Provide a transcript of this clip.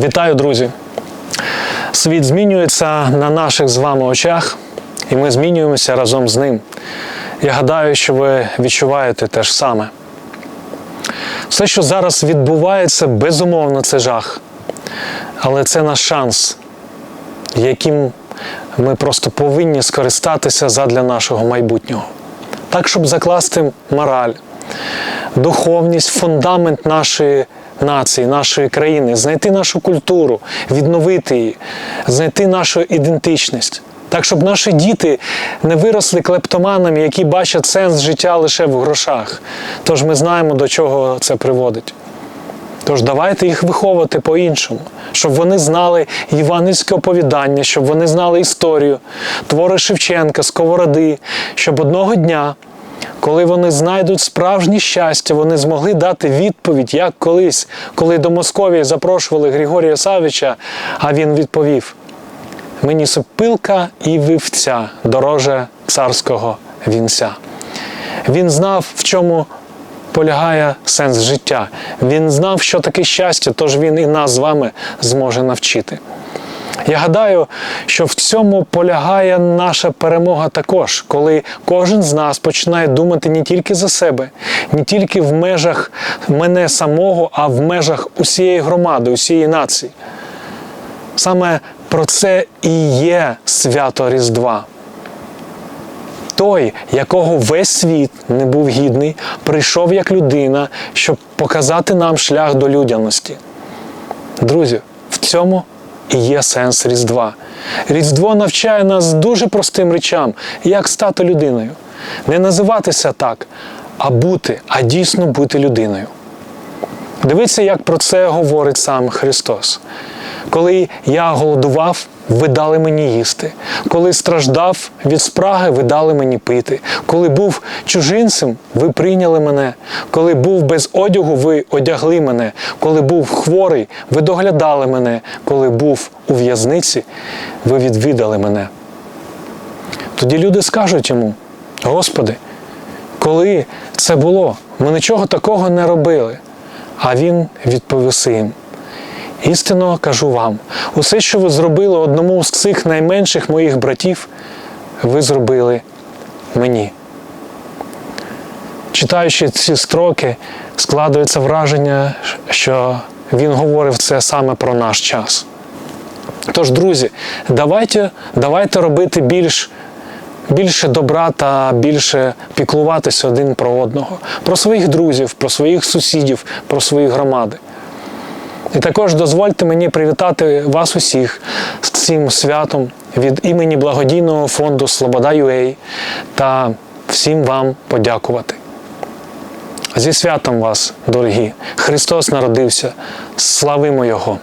Вітаю, друзі! Світ змінюється на наших з вами очах, і ми змінюємося разом з ним. Я гадаю, що ви відчуваєте те ж саме. Все, що зараз відбувається, безумовно, це жах. Але це наш шанс, яким ми просто повинні скористатися задля нашого майбутнього. Так, щоб закласти мораль, духовність, фундамент нашої нації, нашої країни, знайти нашу культуру, відновити її, знайти нашу ідентичність. Так, щоб наші діти не виросли клептоманами, які бачать сенс життя лише в грошах. Тож ми знаємо, до чого це приводить. Тож давайте їх виховувати по-іншому, щоб вони знали євангельське оповідання, щоб вони знали історію, твори Шевченка, Сковороди, щоб одного дня, коли вони знайдуть справжнє щастя, вони змогли дати відповідь, як колись, коли до Московії запрошували Григорія Савича, а він відповів: Мені сопилка і вівця дороже царського вінця. Він знав, в чому полягає сенс життя. Він знав, що таке щастя, тож він і нас з вами зможе навчити. Я гадаю, що в цьому полягає наша перемога також, коли кожен з нас починає думати не тільки за себе, не тільки в межах мене самого, а в межах усієї громади, усієї нації. Саме про це і є свято Різдва. Той, якого весь світ не був гідний, прийшов як людина, щоб показати нам шлях до людяності. Друзі, в цьому і є сенс Різдва. Різдво навчає нас дуже простим речам, як стати людиною. Не називатися так, а бути, а дійсно бути людиною. Дивіться, як про це говорить сам Христос. Коли я голодував, ви дали мені їсти. Коли страждав від спраги, ви дали мені пити. Коли був чужинцем, ви прийняли мене. Коли був без одягу, ви одягли мене. Коли був хворий, ви доглядали мене. Коли був у в'язниці, ви відвідали мене. Тоді люди скажуть йому: Господи, коли це було, ми нічого такого не робили. А він відповіси їм. Істинно кажу вам, усе, що ви зробили одному з цих найменших моїх братів, ви зробили мені. Читаючи ці строки, складується враження, що він говорив це саме про наш час. Тож, друзі, давайте, давайте робити більш, більше добра та більше піклуватися один про одного, про своїх друзів, про своїх сусідів, про свої громади. І також дозвольте мені привітати вас усіх з цим святом від імені благодійного фонду Слобода.UA та всім вам подякувати. Зі святом вас, дорогі! Христос народився, славимо Його!